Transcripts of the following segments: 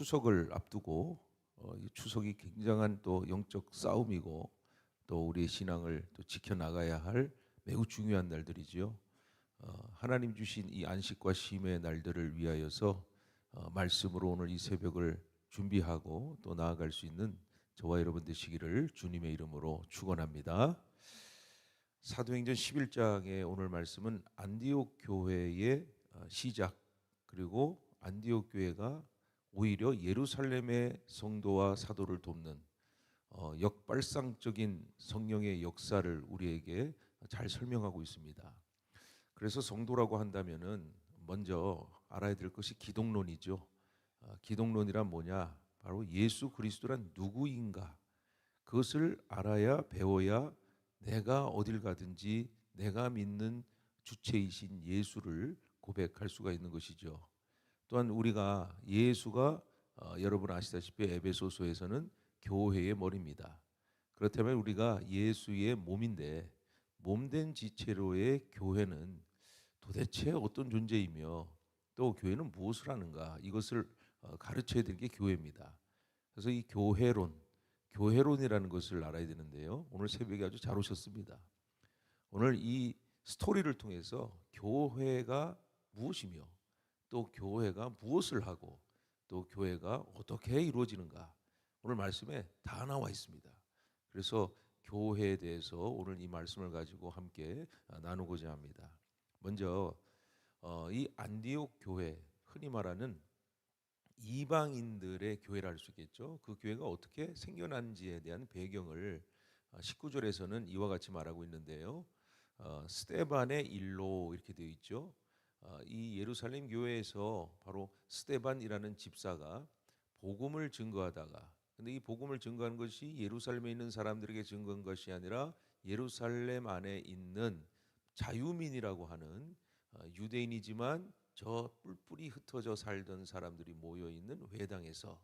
추석을 앞두고 어, 이 추석이 굉장한 또 영적 싸움이고 또 우리의 신앙을 또 지켜 나가야 할 매우 중요한 날들이지요. 어, 하나님 주신 이 안식과 쉼의 날들을 위하여서 어, 말씀으로 오늘 이 새벽을 준비하고 또 나아갈 수 있는 저와 여러분 되시기를 주님의 이름으로 축원합니다. 사도행전 11장의 오늘 말씀은 안디옥 교회의 어, 시작 그리고 안디옥 교회가 오히려 예루살렘의 성도와 사도를 돕는 어, 역발상적인 성령의 역사를 우리에게 잘 설명하고 있습니다. 그래서 성도라고 한다면은 먼저 알아야 될 것이 기독론이죠. 어, 기독론이란 뭐냐? 바로 예수 그리스도란 누구인가? 그것을 알아야 배워야 내가 어딜 가든지 내가 믿는 주체이신 예수를 고백할 수가 있는 것이죠. 또한 우리가 예수가 어, 여러분 아시다시피 에베소서에서는 교회의 머리입니다. 그렇다면 우리가 예수의 몸인데 몸된 지체로의 교회는 도대체 어떤 존재이며 또 교회는 무엇을 하는가 이것을 어, 가르쳐야 될게 교회입니다. 그래서 이 교회론, 교회론이라는 것을 알아야 되는데요. 오늘 새벽에 아주 잘 오셨습니다. 오늘 이 스토리를 통해서 교회가 무엇이며 또 교회가 무엇을 하고 또 교회가 어떻게 이루어지는가 오늘 말씀에 다 나와 있습니다. 그래서 교회에 대해서 오늘 이 말씀을 가지고 함께 나누고자 합니다. 먼저 어, 이 안디옥 교회 흔히 말하는 이방인들의 교회라 할 수 있겠죠. 그 교회가 어떻게 생겨난지에 대한 배경을 19절에서는 이와 같이 말하고 있는데요. 어, 스테반의 일로 이렇게 되어 있죠. 어, 이 예루살렘 교회에서 바로 스테반이라는 집사가 복음을 증거하다가 근데 이 복음을 증거하는 것이 예루살렘에 있는 사람들에게 증거한 것이 아니라 예루살렘 안에 있는 자유민이라고 하는 어, 유대인이지만 저 뿔뿔이 흩어져 살던 사람들이 모여 있는 회당에서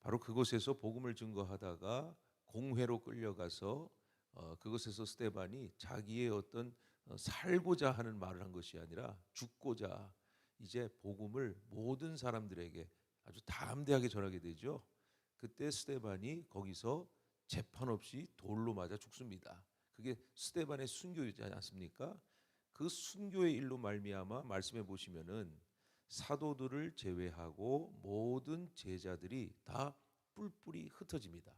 바로 그곳에서 복음을 증거하다가 공회로 끌려가서 어, 그곳에서 스테반이 자기의 어떤 어, 살고자 하는 말을 한 것이 아니라 죽고자 이제 복음을 모든 사람들에게 아주 담대하게 전하게 되죠. 그때 스테반이 거기서 재판 없이 돌로 맞아 죽습니다. 그게 스테반의 순교이지 않습니까? 그 순교의 일로 말미암아 말씀해 보시면은 사도들을 제외하고 모든 제자들이 다 뿔뿔이 흩어집니다.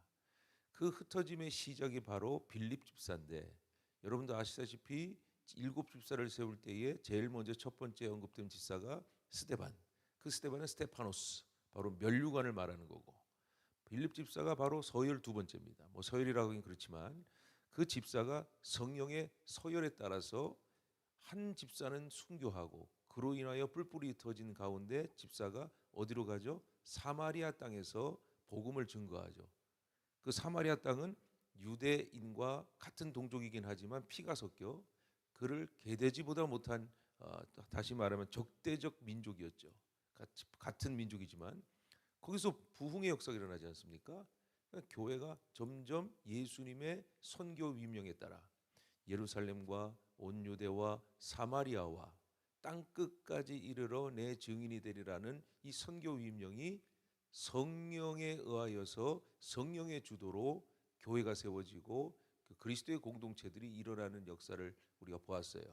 그 흩어짐의 시작이 바로 빌립 집사인데 여러분도 아시다시피 일곱 집사를 세울 때에 제일 먼저 첫 번째 언급된 집사가 스테반. 그 스테반은 스테파노스. 바로 멸류관을 말하는 거고. 빌립 집사가 바로 서열 두 번째입니다. 뭐 서열이라고 하긴 그렇지만 그 집사가 성령의 서열에 따라서 한 집사는 순교하고 그로 인하여 뿔뿔이 터진 가운데 집사가 어디로 가죠? 사마리아 땅에서 복음을 증거하죠. 그 사마리아 땅은 유대인과 같은 동족이긴 하지만 피가 섞여 그를 개돼지보다 못한 어, 다시 말하면 적대적 민족이었죠. 같은 민족이지만 거기서 부흥의 역사가 일어나지 않습니까? 그러니까 교회가 점점 예수님의 선교 위명에 따라 예루살렘과 온 유대와 사마리아와 땅 끝까지 이르러 내 증인이 되리라는 이 선교 위명이 성령에 의하여서 성령의 주도로 교회가 세워지고 그 그리스도의 공동체들이 일어나는 역사를 우리가 보았어요.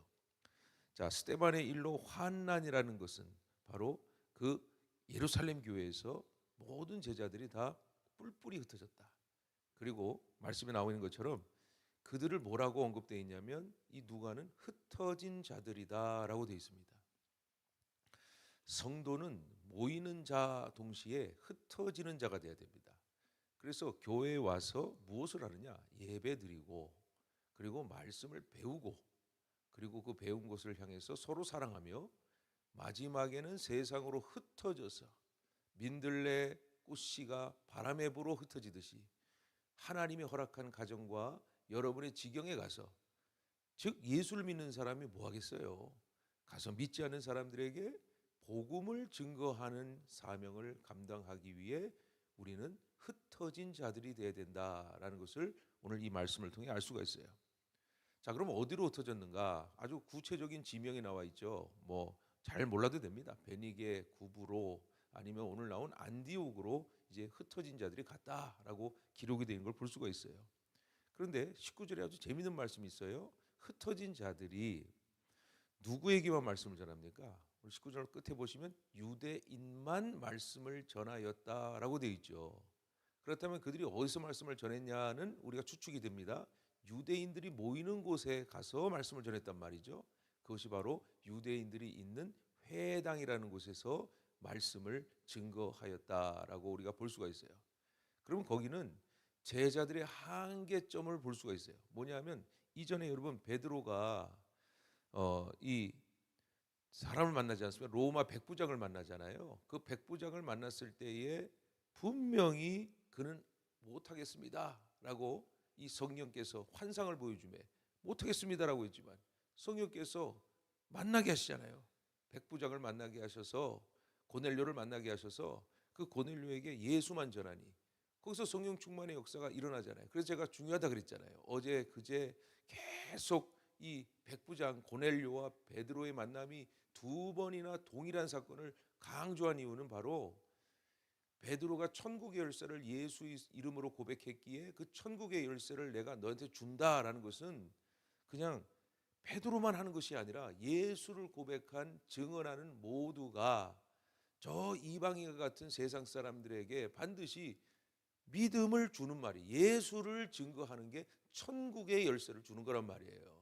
자, 스테반의 일로 환난이라는 것은 바로 그 예루살렘 교회에서 모든 제자들이 다 뿔뿔이 흩어졌다. 그리고 말씀에 나와 있는 것처럼 그들을 뭐라고 언급되어 있냐면 이 누가는 흩어진 자들이다라고 되어 있습니다. 성도는 모이는 자 동시에 흩어지는 자가 되어야 됩니다. 그래서 교회에 와서 무엇을 하느냐? 예배 드리고 그리고 말씀을 배우고 그리고 그 배운 것을 향해서 서로 사랑하며 마지막에는 세상으로 흩어져서 민들레 꽃씨가 바람에 불어 흩어지듯이 하나님이 허락한 가정과 여러분의 지경에 가서 즉 예수를 믿는 사람이 뭐 하겠어요? 가서 믿지 않는 사람들에게 복음을 증거하는 사명을 감당하기 위해 우리는 흩어진 자들이 되어야 된다라는 것을 오늘 이 말씀을 통해 알 수가 있어요. 자, 그럼 어디로 흩어졌는가? 아주 구체적인 지명이 나와 있죠. 뭐 잘 몰라도 됩니다. 베니게, 구부로, 아니면 오늘 나온 안디옥으로 이제 흩어진 자들이 갔다라고 기록이 되는 걸 볼 수가 있어요. 그런데 19절에 아주 재미있는 말씀이 있어요. 흩어진 자들이 누구에게만 말씀을 전합니까? 우리 19절 끝에 보시면 유대인만 말씀을 전하였다라고 되어 있죠. 그렇다면 그들이 어디서 말씀을 전했냐는 우리가 추측이 됩니다. 유대인들이 모이는 곳에 가서 말씀을 전했단 말이죠. 그것이 바로 유대인들이 있는 회당이라는 곳에서 말씀을 증거하였다라고 우리가 볼 수가 있어요. 그러면 거기는 제자들의 한계점을 볼 수가 있어요. 뭐냐면 이전에 여러분 베드로가 어, 이 사람을 만나지 않습니까? 로마 백부장을 만나잖아요. 그 백부장을 만났을 때에 분명히 그는 못하겠습니다라고 이 성령께서 환상을 보여주매 못하겠습니다라고 했지만 성령께서 만나게 하시잖아요. 백부장을 만나게 하셔서 고넬료를 만나게 하셔서 그 고넬료에게 예수만 전하니 거기서 성령 충만의 역사가 일어나잖아요. 그래서 제가 중요하다 그랬잖아요. 어제 그제 계속 이 백부장 고넬료와 베드로의 만남이 두 번이나 동일한 사건을 강조한 이유는 바로 베드로가 천국의 열쇠를 예수 이름으로 고백했기에 그 천국의 열쇠를 내가 너한테 준다라는 것은 그냥 베드로만 하는 것이 아니라 예수를 고백한 증언하는 모두가 저 이방인 같은 세상 사람들에게 반드시 믿음을 주는 말이 예수를 증거하는 게 천국의 열쇠를 주는 거란 말이에요.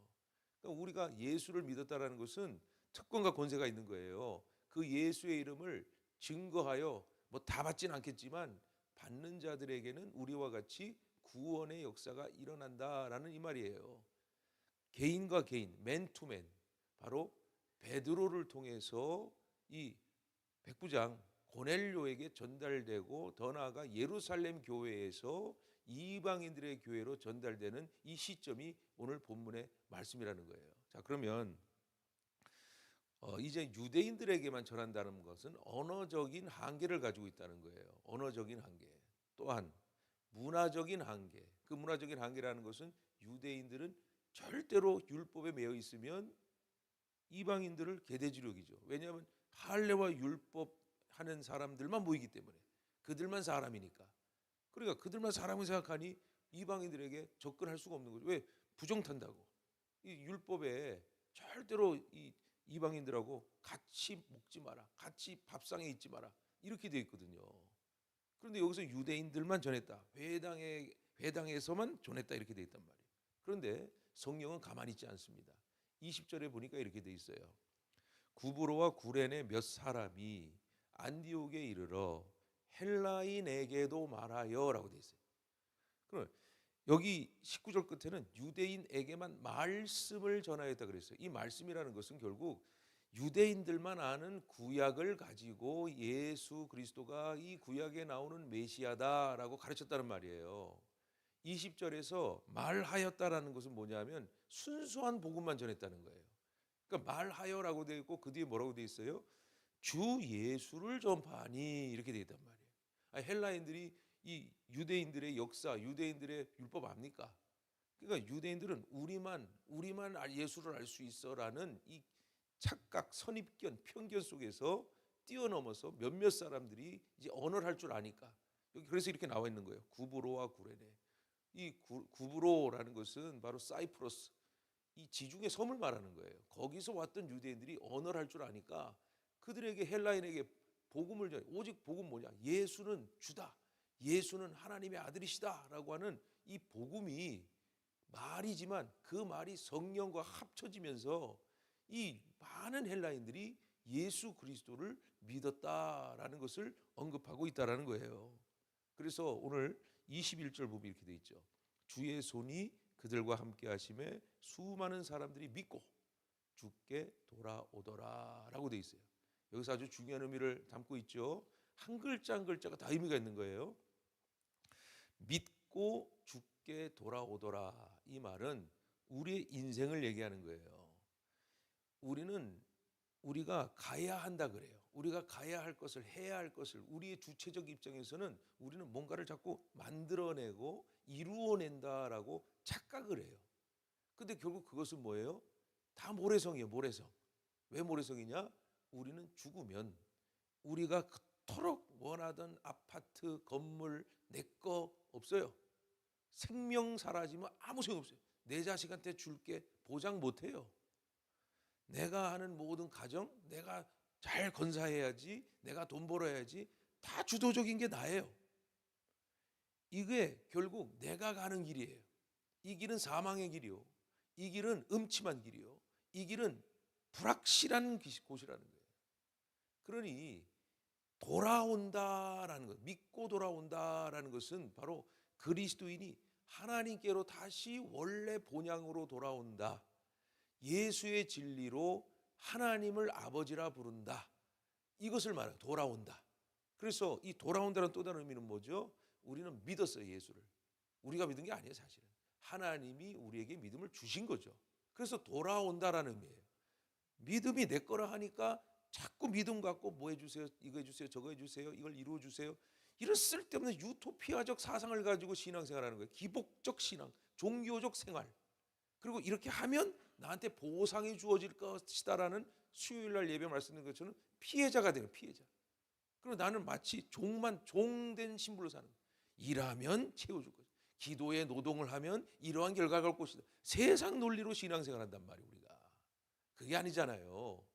그러니까 우리가 예수를 믿었다라는 것은 특권과 권세가 있는 거예요. 그 예수의 이름을 증거하여 뭐 다 받진 않겠지만 받는 자들에게는 우리와 같이 구원의 역사가 일어난다라는 이 말이에요. 개인과 개인, 맨투맨 바로 베드로를 통해서 이 백부장 고넬료에게 전달되고 더 나아가 예루살렘 교회에서 이방인들의 교회로 전달되는 이 시점이 오늘 본문의 말씀이라는 거예요. 자 그러면 어, 이제 유대인들에게만 전한다는 것은 언어적인 한계를 가지고 있다는 거예요. 언어적인 한계. 또한 문화적인 한계. 그 문화적인 한계라는 것은 유대인들은 절대로 율법에 매여 있으면 이방인들을 개대주력이죠. 왜냐하면 할례와 율법 하는 사람들만 모이기 때문에 그들만 사람이니까. 그러니까 그들만 사람을 생각하니 이방인들에게 접근할 수가 없는 거죠. 왜 부정 탄다고? 이 율법에 절대로 이 이방인들하고 같이 먹지 마라, 같이 밥상에 있지 마라 이렇게 되어 있거든요. 그런데 여기서 유대인들만 전했다, 회당에 회당에서만 전했다 이렇게 되어 있단 말이에요. 그런데 성령은 가만히 있지 않습니다. 20절에 보니까 이렇게 돼 있어요. 구브로와 구레네 몇 사람이 안디옥에 이르러 헬라인에게도 말하여라고 돼 있어요. 그럼 여기 19절 끝에는 유대인에게만 말씀을 전하였다 그랬어요. 이 말씀이라는 것은 결국 유대인들만 아는 구약을 가지고 예수 그리스도가 이 구약에 나오는 메시아다라고 가르쳤다는 말이에요. 20절에서 말하였다라는 것은 뭐냐면 순수한 복음만 전했다는 거예요. 그러니까 말하여라고 되어 있고 그 뒤에 뭐라고 되어 있어요? 주 예수를 전파하니 이렇게 되어 있단 말이에요. 헬라인들이 이 유대인들의 역사, 유대인들의 율법 압니까? 그러니까 유대인들은 우리만 우리만 예수를 알 수 있어라는 이 착각, 선입견, 편견 속에서 뛰어넘어서 몇몇 사람들이 이제 언어를 할 줄 아니까 여기 그래서 이렇게 나와 있는 거예요. 구브로와 구레네. 이 구, 구브로라는 것은 바로 사이프러스 이 지중해 섬을 말하는 거예요. 거기서 왔던 유대인들이 언어를 할 줄 아니까 그들에게 헬라인에게 복음을 전해 오직 복음 뭐냐? 예수는 주다. 예수는 하나님의 아들이시다라고 하는 이 복음이 말이지만 그 말이 성령과 합쳐지면서 이 많은 헬라인들이 예수 그리스도를 믿었다라는 것을 언급하고 있다라는 거예요. 그래서 오늘 21절 보면 이렇게 돼 있죠. 주의 손이 그들과 함께 하심에 수많은 사람들이 믿고 죽게 돌아오더라라고 돼 있어요. 여기서 아주 중요한 의미를 담고 있죠. 한 글자 한 글자가 다 의미가 있는 거예요. 믿고 죽게 돌아오더라. 이 말은 우리의 인생을 얘기하는 거예요. 우리는 우리가 가야 한다 그래요. 우리가 가야 할 것을 해야 할 것을 우리의 주체적 입장에서는 우리는 뭔가를 자꾸 만들어내고 이루어낸다라고 착각을 해요. 근데 결국 그것은 뭐예요? 다 모래성이에요, 모래성. 왜 모래성이냐? 우리는 죽으면 우리가 그 그토록 원하던 아파트 건물 내 거 없어요. 생명 사라지면 아무 소용 없어요. 내 자식한테 줄게 보장 못 해요. 내가 하는 모든 가정 내가 잘 건사해야지 내가 돈 벌어야지 다 주도적인 게 나예요. 이게 결국 내가 가는 길이에요. 이 길은 사망의 길이요. 이 길은 음침한 길이요. 이 길은 불확실한 기- 곳이라는 거예요. 그러니 돌아온다라는 것, 믿고 돌아온다라는 것은 바로 그리스도인이 하나님께로 다시 원래 본향으로 돌아온다. 예수의 진리로 하나님을 아버지라 부른다. 이것을 말해요. 돌아온다. 그래서 이 돌아온다는 또 다른 의미는 뭐죠? 우리는 믿었어요, 예수를. 우리가 믿은 게 아니에요, 사실은. 하나님이 우리에게 믿음을 주신 거죠. 그래서 돌아온다라는 의미예요. 믿음이 내 거라 하니까 자꾸 믿음 갖고 뭐 해주세요, 이거 해주세요, 저거 해주세요, 이걸 이루어 주세요. 이런 쓸데없는 유토피아적 사상을 가지고 신앙생활하는 거예요. 기복적 신앙, 종교적 생활. 그리고 이렇게 하면 나한테 보상이 주어질 것이다라는 수요일 날 예배 말씀드린 것처럼 피해자가 되는 피해자. 그리고 나는 마치 종만 종된 신분으로 사는. 일하면 채워줄 것이다. 기도에 노동을 하면 이러한 결과가 올 것이다. 세상 논리로 신앙생활 한단 말이에요, 우리가. 그게 아니잖아요.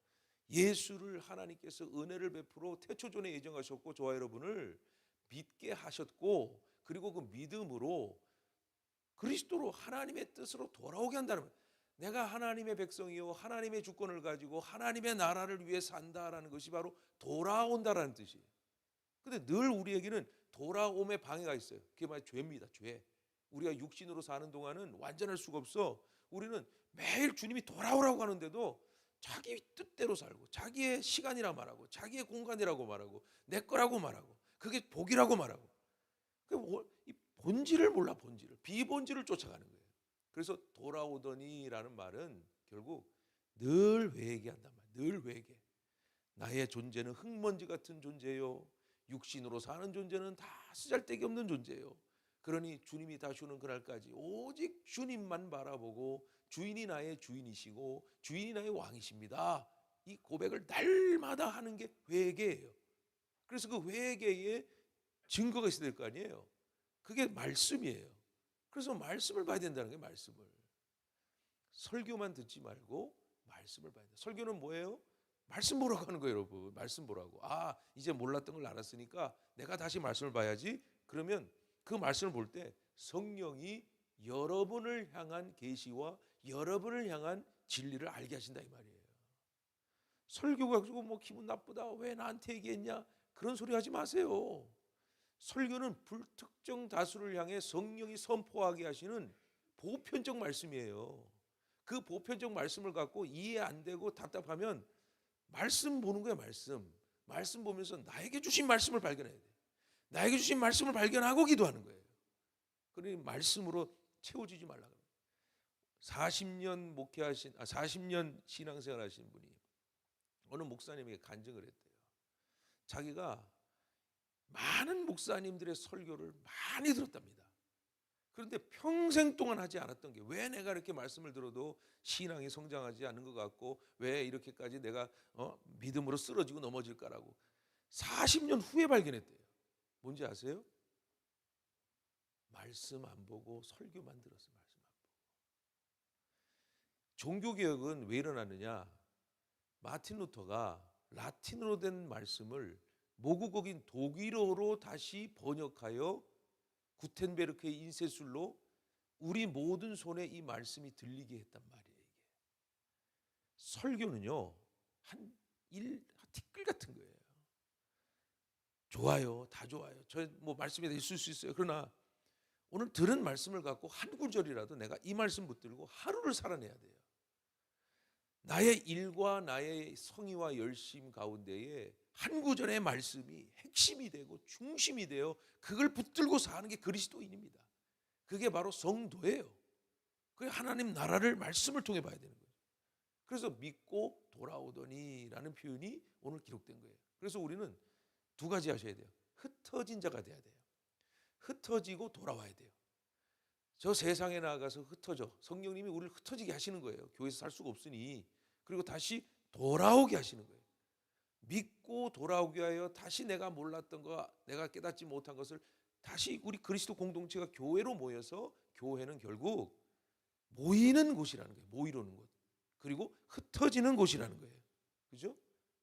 예수를 하나님께서 은혜를 베풀어 태초전에 예정하셨고 저와 여러분을 믿게 하셨고 그리고 그 믿음으로 그리스도로 하나님의 뜻으로 돌아오게 한다는 거예요. 내가 하나님의 백성이요 하나님의 주권을 가지고 하나님의 나라를 위해 산다라는 것이 바로 돌아온다라는 뜻이에요. 근데 늘 우리에게는 돌아옴의 방해가 있어요. 그게 바로 죄입니다. 죄. 우리가 육신으로 사는 동안은 완전할 수가 없어. 우리는 매일 주님이 돌아오라고 하는데도 자기 뜻대로 살고 자기의 시간이라 말하고 자기의 공간이라고 말하고 내 거라고 말하고 그게 복이라고 말하고 그 뭐- 이 본질을 몰라 본질을 비본질을 쫓아가는 거예요. 그래서 돌아오더니라는 말은 결국 늘 회개한단 말이에요. 늘 회개. 나의 존재는 흙먼지 같은 존재요. 육신으로 사는 존재는 다 쓰잘데기 없는 존재요. 그러니 주님이 다시 오는 그날까지 오직 주님만 바라보고 주인이 나의 주인이시고 주인이 나의 왕이십니다. 이 고백을 날마다 하는 게 회개예요. 그래서 그 회개에 증거가 있어야 될 거 아니에요. 그게 말씀이에요. 그래서 말씀을 봐야 된다는 거예요, 말씀을. 설교만 듣지 말고 말씀을 봐야 돼요. 설교는 뭐예요? 말씀 보라고 하는 거예요, 여러분. 말씀 보라고. 아, 이제 몰랐던 걸 알았으니까 내가 다시 말씀을 봐야지. 그러면 그 말씀을 볼 때 성령이 여러분을 향한 계시와 여러분을 향한 진리를 알게 하신다 이 말이에요. 설교가 가지고 뭐 기분 나쁘다. 왜 나한테 얘기했냐? 그런 소리 하지 마세요. 설교는 불특정 다수를 향해 성령이 선포하게 하시는 보편적 말씀이에요. 그 보편적 말씀을 갖고 이해 안 되고 답답하면 말씀 보는 거야, 말씀. 말씀 보면서 나에게 주신 말씀을 발견해야 돼. 나에게 주신 말씀을 발견하고 기도하는 거예요. 그러니 말씀으로 채워지지 말라 그래요. 40년 목회하신 아 40년 신앙생활 하신 분이 어느 목사님에게 간증을 했대요. 자기가 많은 목사님들의 설교를 많이 들었답니다. 그런데 평생 동안 하지 않았던 게 왜 내가 이렇게 말씀을 들어도 신앙이 성장하지 않는 것 같고 왜 이렇게까지 내가 어? 믿음으로 쓰러지고 넘어질까라고 40년 후에 발견했대요. 뭔지 아세요? 말씀 안 보고 설교만 들었어요. 말씀 안 보고. 종교 개혁은 왜 일어났느냐? 마틴 루터가 라틴어로 된 말씀을 모국어인 독일어로 다시 번역하여 구텐베르크의 인쇄술로 우리 모든 손에 이 말씀이 들리게 했단 말이에요. 이게 설교는요 한 일 티끌 같은 거예요. 좋아요, 다 좋아요. 저 뭐 말씀이 있을 수 있어요. 그러나 오늘 들은 말씀을 갖고 한 구절이라도 내가 이 말씀 붙들고 하루를 살아내야 돼요. 나의 일과 나의 성의와 열심 가운데에 한 구절의 말씀이 핵심이 되고 중심이 되어 그걸 붙들고 사는 게 그리스도인입니다. 그게 바로 성도예요. 그게 하나님 나라를 말씀을 통해 봐야 되는 거예요. 그래서 믿고 돌아오더니라는 표현이 오늘 기록된 거예요. 그래서 우리는 두 가지 하셔야 돼요. 흩어진 자가 돼야 돼요. 흩어지고 돌아와야 돼요. 저 세상에 나가서 흩어져. 성령님이 우리를 흩어지게 하시는 거예요. 교회에서 살 수가 없으니. 그리고 다시 돌아오게 하시는 거예요. 믿고 돌아오게 하여 다시 내가 몰랐던 거, 내가 깨닫지 못한 것을 다시 우리 그리스도 공동체가 교회로 모여서 교회는 결국 모이는 곳이라는 거예요. 모이려는 곳. 그리고 흩어지는 곳이라는 거예요. 그죠?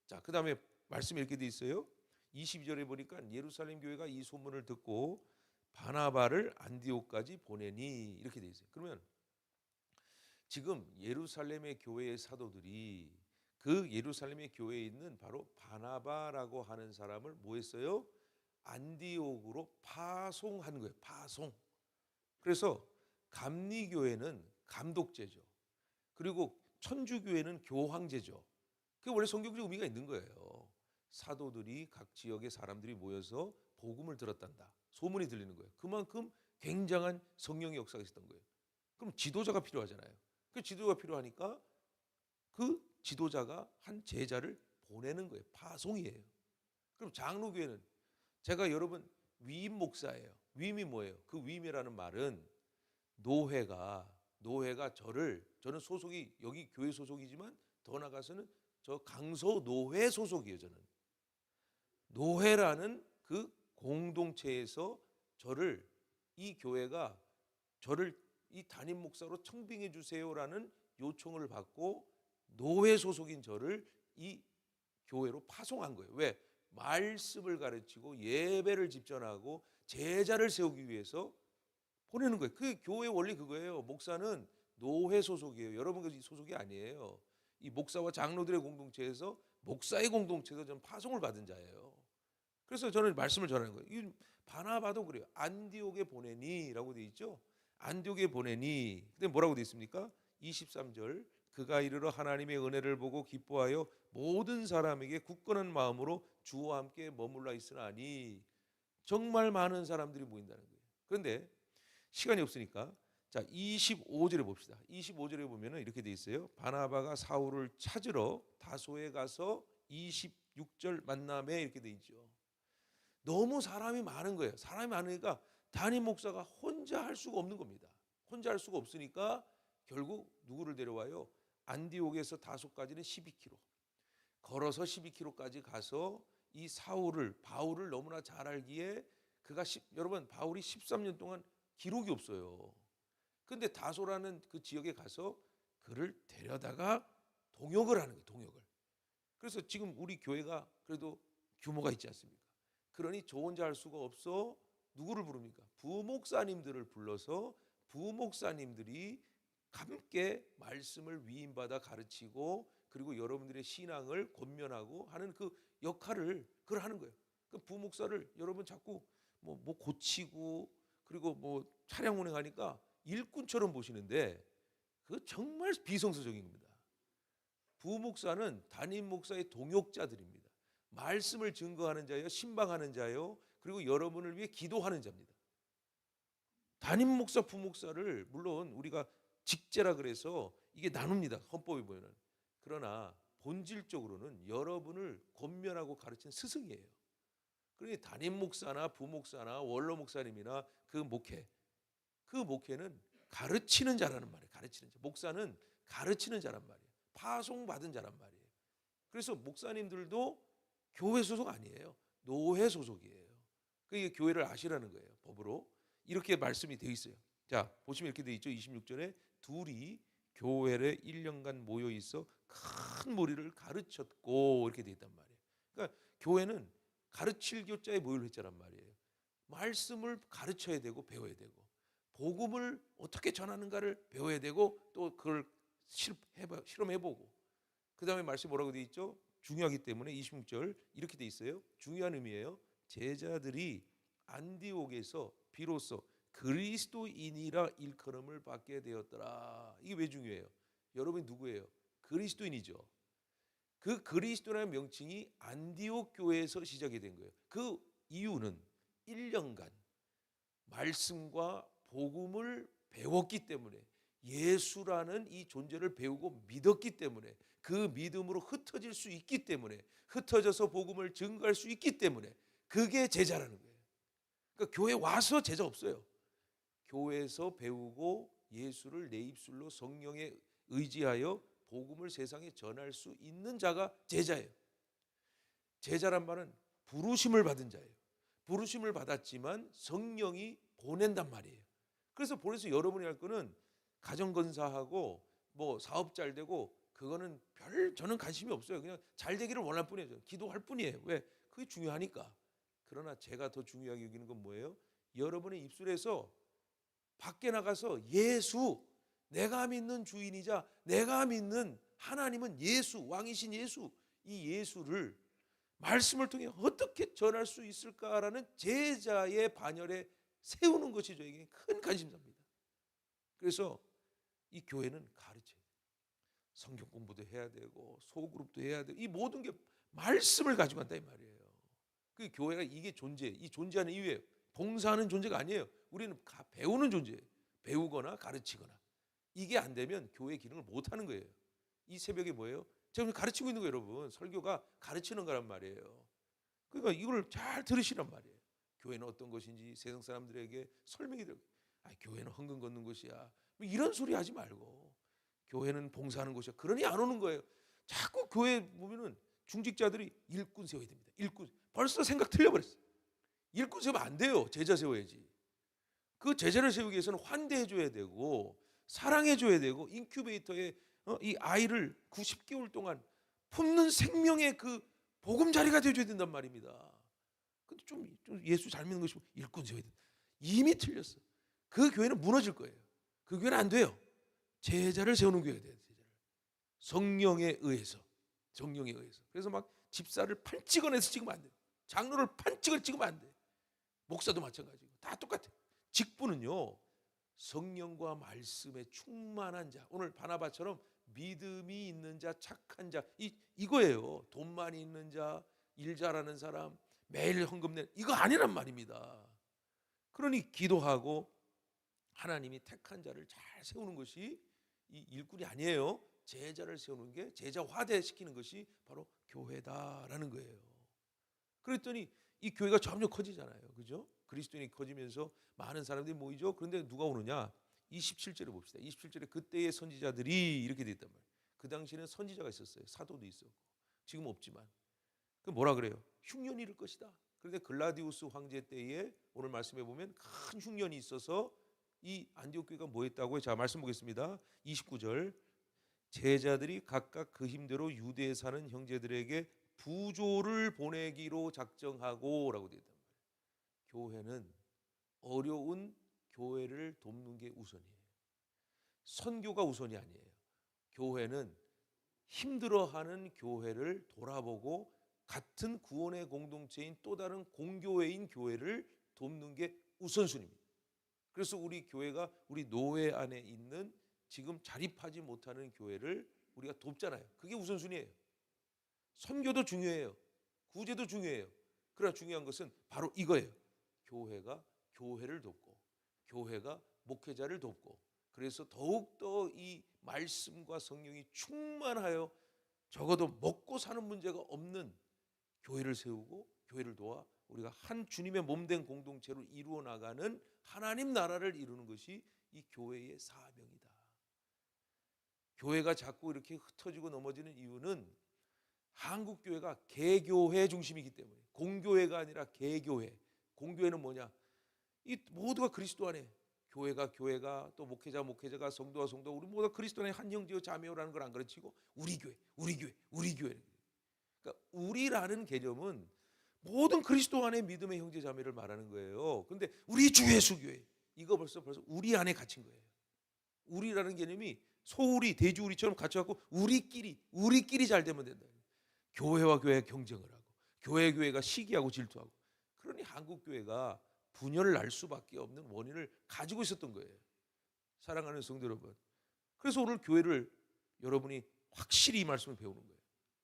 자, 그 다음에 말씀 이렇게 돼 있어요. 22절에 보니까 예루살렘 교회가 이 소문을 듣고 바나바를 안디옥까지 보내니 이렇게 돼 있어요. 그러면 지금 예루살렘의 교회의 사도들이 그 예루살렘의 교회에 있는 바로 바나바라고 하는 사람을 뭐 했어요? 안디옥으로 파송한 거예요. 파송. 그래서 감리교회는 감독제죠. 그리고 천주교회는 교황제죠. 그게 원래 성경적 의미가 있는 거예요. 사도들이 각 지역의 사람들이 모여서 복음을 들었단다. 소문이 들리는 거예요. 그만큼 굉장한 성령의 역사가 있었던 거예요. 그럼 지도자가 필요하잖아요. 그 지도가 필요하니까 그 지도자가 한 제자를 보내는 거예요. 파송이에요. 그럼 장로교회는 제가 여러분 위임 목사예요. 위임이 뭐예요? 그 위임이라는 말은 노회가 노회가 저를 저는 소속이 여기 교회 소속이지만 더 나가서는 저 강서 노회 소속이에요. 저는 노회라는 그 공동체에서 저를 이 교회가 저를 이 담임 목사로 청빙해 주세요라는 요청을 받고 노회 소속인 저를 이 교회로 파송한 거예요. 왜? 말씀을 가르치고 예배를 집전하고 제자를 세우기 위해서 보내는 거예요. 그 교회 원리 그거예요. 목사는 노회 소속이에요. 여러분 그 소속이 아니에요. 이 목사와 장로들의 공동체에서 목사의 공동체에서 저는 파송을 받은 자예요. 그래서 저는 말씀을 전하는 거예요. 이 바나바도 그래요. 안디옥에 보내니라고 돼 있죠. 안디옥에 보내니. 근데 뭐라고 돼 있습니까? 23절 그가 이르러 하나님의 은혜를 보고 기뻐하여 모든 사람에게 굳건한 마음으로 주와 함께 머물러 있으나니 정말 많은 사람들이 모인다는 거예요. 그런데 시간이 없으니까 자 25절에 봅시다. 25절에 보면은 이렇게 돼 있어요. 바나바가 사울을 찾으러 다소에 가서 26절 만남에 이렇게 돼 있죠. 너무 사람이 많은 거예요. 사람이 많으니까 담임 목사가 혼자 할 수가 없는 겁니다. 혼자 할 수가 없으니까 결국 누구를 데려와요? 안디옥에서 다소까지는 12km. 걸어서 12km까지 가서 이 사울을 바울을 너무나 잘 알기에 그가 10, 여러분 바울이 13년 동안 기록이 없어요. 근데 다소라는 그 지역에 가서 그를 데려다가 동역을 하는 거예요. 동역을. 그래서 지금 우리 교회가 그래도 규모가 있지 않습니까? 그러니 저 혼자 할 수가 없어 누구를 부릅니까? 부목사님들을 불러서 부목사님들이 함께 말씀을 위임받아 가르치고 그리고 여러분들의 신앙을 권면하고 하는 그 역할을 그걸 하는 거예요. 그 부목사를 여러분 자꾸 뭐, 뭐 고치고 그리고 뭐 차량 운행하니까 일꾼처럼 보시는데 그 정말 비성서적입니다. 부목사는 담임 목사의 동역자들입니다. 말씀을 증거하는 자요, 신방하는 자요, 그리고 여러분을 위해 기도하는 자입니다. 담임 목사, 부목사를 물론 우리가 직제라 그래서 이게 나눕니다. 헌법에 보면은. 그러나 본질적으로는 여러분을 권면하고 가르치는 스승이에요. 그러니 담임 목사나 부목사나 원로 목사님이나 그 목회 그 목회는 가르치는 자라는 말이에요. 가르치는 자. 목사는 가르치는 자란 말이에요. 파송 받은 자란 말이에요. 그래서 목사님들도 교회 소속 아니에요. 노회 소속이에요. 그게 교회를 아시라는 거예요. 법으로. 이렇게 말씀이 되어 있어요. 자, 보시면 이렇게 되어 있죠. 26절에 둘이 교회에 1년간 모여 있어 큰 무리를 가르쳤고 이렇게 되어 있단 말이에요. 그러니까 교회는 가르칠 교자에 모여 있자란 말이에요. 말씀을 가르쳐야 되고 배워야 되고 복음을 어떻게 전하는가를 배워야 되고 또 그걸 실험해 보고 그 다음에 말씀 뭐라고 되어 있죠? 중요하기 때문에 26절 이렇게 돼 있어요. 중요한 의미예요. 제자들이 안디옥에서 비로소 그리스도인이라 일컬음을 받게 되었더라. 이게 왜 중요해요? 여러분이 누구예요? 그리스도인이죠. 그 그리스도라는 명칭이 안디옥 교회에서 시작이 된 거예요. 그 이유는 1년간 말씀과 복음을 배웠기 때문에 예수라는 이 존재를 배우고 믿었기 때문에 그 믿음으로 흩어질 수 있기 때문에 흩어져서 복음을 증거할 수 있기 때문에 그게 제자라는 거예요. 그러니까 교회 와서 제자 없어요. 교회에서 배우고 예수를 내 입술로 성령에 의지하여 복음을 세상에 전할 수 있는 자가 제자예요. 제자란 말은 부르심을 받은 자예요. 부르심을 받았지만 성령이 보낸단 말이에요. 그래서 보내서 여러분이 할 거는 가정 건사하고 뭐 사업 잘 되고 그거는 별 저는 관심이 없어요. 그냥 잘 되기를 원할 뿐이에요. 기도할 뿐이에요. 왜? 그게 중요하니까. 그러나 제가 더 중요하게 여기는 건 뭐예요? 여러분의 입술에서 밖에 나가서 예수 내가 믿는 주인이자 내가 믿는 하나님은 예수 왕이신 예수 이 예수를 말씀을 통해 어떻게 전할 수 있을까라는 제자의 반열에 세우는 것이 저에게 큰 관심사입니다. 그래서 이 교회는 가르쳐야 돼요. 성경 공부도 해야 되고 소그룹도 해야 되고 이 모든 게 말씀을 가지고 간다 이 말이에요. 그 교회가 이게 존재, 이 존재하는 이유예요. 봉사하는 존재가 아니에요. 우리는 가- 배우는 존재예요. 배우거나 가르치거나 이게 안 되면 교회 기능을 못 하는 거예요. 이 새벽에 뭐예요? 제가 가르치고 있는 거예요, 여러분. 설교가 가르치는 거란 말이에요. 그러니까 이걸 잘 들으시란 말이에요. 교회는 어떤 것인지 세상 사람들에게 설명이 되고, 아, 교회는 헌금 걷는 곳이야. 뭐 이런 소리 하지 말고, 교회는 봉사하는 곳이야. 그러니 안 오는 거예요. 자꾸 교회 보면은 중직자들이 일꾼 세워야 됩니다. 일꾼. 벌써 생각 틀려버렸어. 일꾼 세우면 안 돼요. 제자 세워야지. 그 제자를 세우기 위해서는 환대해 줘야 되고 사랑해 줘야 되고 인큐베이터에 어, 이 아이를 90개월 동안 품는 생명의 그 보금자리가 되어줘야 된단 말입니다. 근데 좀, 좀 예수 잘 믿는 것이 일꾼 세워야 돼. 이미 틀렸어. 그 교회는 무너질 거예요. 그 교회는 안 돼요. 제자를 세우는 교회가 돼요. 제자를. 성령에 의해서. 성령에 의해서. 그래서 막 집사를 판 찍어내서 찍으면 안 돼. 장로를 판 찍어 찍으면 안 돼. 목사도 마찬가지고 다 똑같아. 직분은요. 성령과 말씀에 충만한 자. 오늘 바나바처럼 믿음이 있는 자, 착한 자. 이 이거예요. 돈 많이 있는 자, 일 잘하는 사람, 매일 헌금 내 이거 아니란 말입니다. 그러니 기도하고 하나님이 택한 자를 잘 세우는 것이 이 일꾼이 아니에요. 제자를 세우는 게 제자 화대 시키는 것이 바로 교회다라는 거예요. 그랬더니 이 교회가 점점 커지잖아요. 그죠? 그리스도인이 커지면서 많은 사람들이 모이죠. 그런데 누가 오느냐? 27절에 봅시다. 27절에 그때의 선지자들이 이렇게 돼 있단 말이에요. 그 당시에는 선지자가 있었어요. 사도도 있었고. 지금 없지만. 그 뭐라 그래요? 흉년이 이를 것이다. 그런데 글라디우스 황제 때에 오늘 말씀해 보면 큰 흉년이 있어서 이 안디옥 교회가 뭐 했다고요? 자, 말씀 보겠습니다. 29절. 제자들이 각각 그 힘대로 유대에 사는 형제들에게 부조를 보내기로 작정하고라고 되어 있단 말이에요. 교회는 어려운 교회를 돕는 게 우선이에요. 선교가 우선이 아니에요. 교회는 힘들어하는 교회를 돌아보고 같은 구원의 공동체인 또 다른 공교회인 교회를 돕는 게 우선순위입니다. 그래서 우리 교회가 우리 노회 안에 있는 지금 자립하지 못하는 교회를 우리가 돕잖아요. 그게 우선순위예요. 선교도 중요해요. 구제도 중요해요. 그러나 중요한 것은 바로 이거예요. 교회가 교회를 돕고 교회가 목회자를 돕고 그래서 더욱더 이 말씀과 성령이 충만하여 적어도 먹고 사는 문제가 없는 교회를 세우고 교회를 도와 우리가 한 주님의 몸된 공동체로 이루어 나가는 하나님 나라를 이루는 것이 이 교회의 사명이다. 교회가 자꾸 이렇게 흩어지고 넘어지는 이유는 한국 교회가 개교회 중심이기 때문에 공교회가 아니라 개교회. 공교회는 뭐냐? 이 모두가 그리스도 안에 교회가 교회가 또 목회자 목회자가 성도가 성도 우리 모두가 그리스도 안에 한 형제요 자매요라는 걸 안 가르치고 우리 교회, 우리 교회, 우리 교회. 그러니까 우리라는 개념은 모든 그리스도 안에 믿음의 형제 자매를 말하는 거예요. 근데 우리 주 예수 교회 이거 벌써 벌써 우리 안에 갇힌 거예요. 우리라는 개념이 소우리 대주우리처럼 갇혀갖고 우리끼리 우리끼리 잘 되면 된다. 교회와 교회 경쟁을 하고 교회 교회가 시기하고 질투하고 그러니 한국 교회가 분열을 날 수밖에 없는 원인을 가지고 있었던 거예요. 사랑하는 성도 여러분. 그래서 오늘 교회를 여러분이 확실히 이 말씀을 배우는 거예요.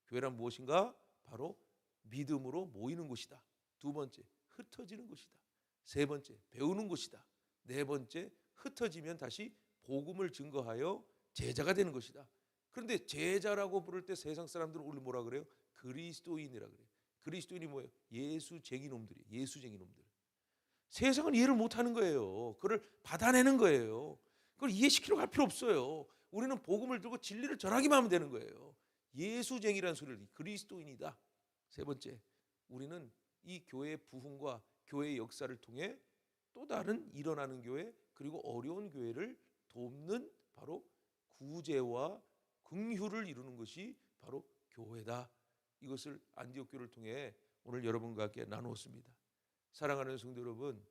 교회란 무엇인가? 바로 믿음으로 모이는 곳이다. 두 번째, 흩어지는 곳이다. 세 번째, 배우는 곳이다. 네 번째, 흩어지면 다시 복음을 증거하여 제자가 되는 것이다. 그런데 제자라고 부를 때 세상 사람들은 우리 뭐라 그래요? 그리스도인이라 그래요. 그리스도인이 뭐예요? 예수쟁이 놈들이 예수쟁이 놈들. 세상은 이해를 못 하는 거예요. 그걸 받아내는 거예요. 그걸 이해시키려고 할 필요 없어요. 우리는 복음을 들고 진리를 전하기만 하면 되는 거예요. 예수쟁이라는 소리를 그리스도인이다. 세 번째, 우리는 이 교회의 부흥과 교회의 역사를 통해 또 다른 일어나는 교회 그리고 어려운 교회를 돕는 바로 구제와 긍휼을 이루는 것이 바로 교회다. 이것을 안디옥 교를 통해 오늘 여러분과 함께 나누었습니다. 사랑하는 성도 여러분,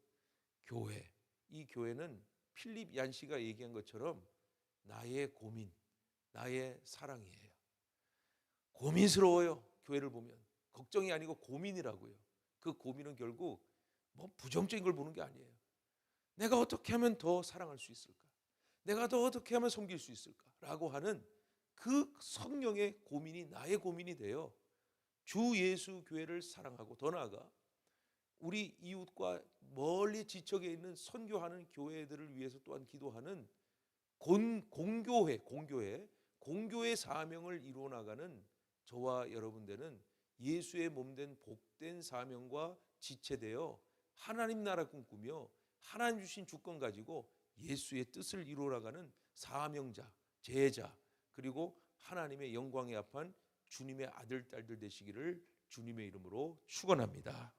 교회 이 교회는 필립 얀시가 얘기한 것처럼 나의 고민, 나의 사랑이에요. 고민스러워요. 교회를 보면 걱정이 아니고 고민이라고요. 그 고민은 결국 뭐 부정적인 걸 보는 게 아니에요. 내가 어떻게 하면 더 사랑할 수 있을까? 내가 더 어떻게 하면 섬길 수 있을까?라고 하는 그 성령의 고민이 나의 고민이 되어 주 예수 교회를 사랑하고 더 나아가 우리 이웃과 멀리 지척에 있는 선교하는 교회들을 위해서 또한 기도하는 공, 공교회, 공교회, 공교회 사명을 이루어 나가는 저와 여러분들은 예수의 몸된 복된 사명과 지체되어 하나님 나라 꿈꾸며 하나님 주신 주권 가지고 예수의 뜻을 이루어 나가는 사명자, 제자, 그리고 하나님의 영광에 합한 주님의 아들 딸들 되시기를 주님의 이름으로 축원합니다.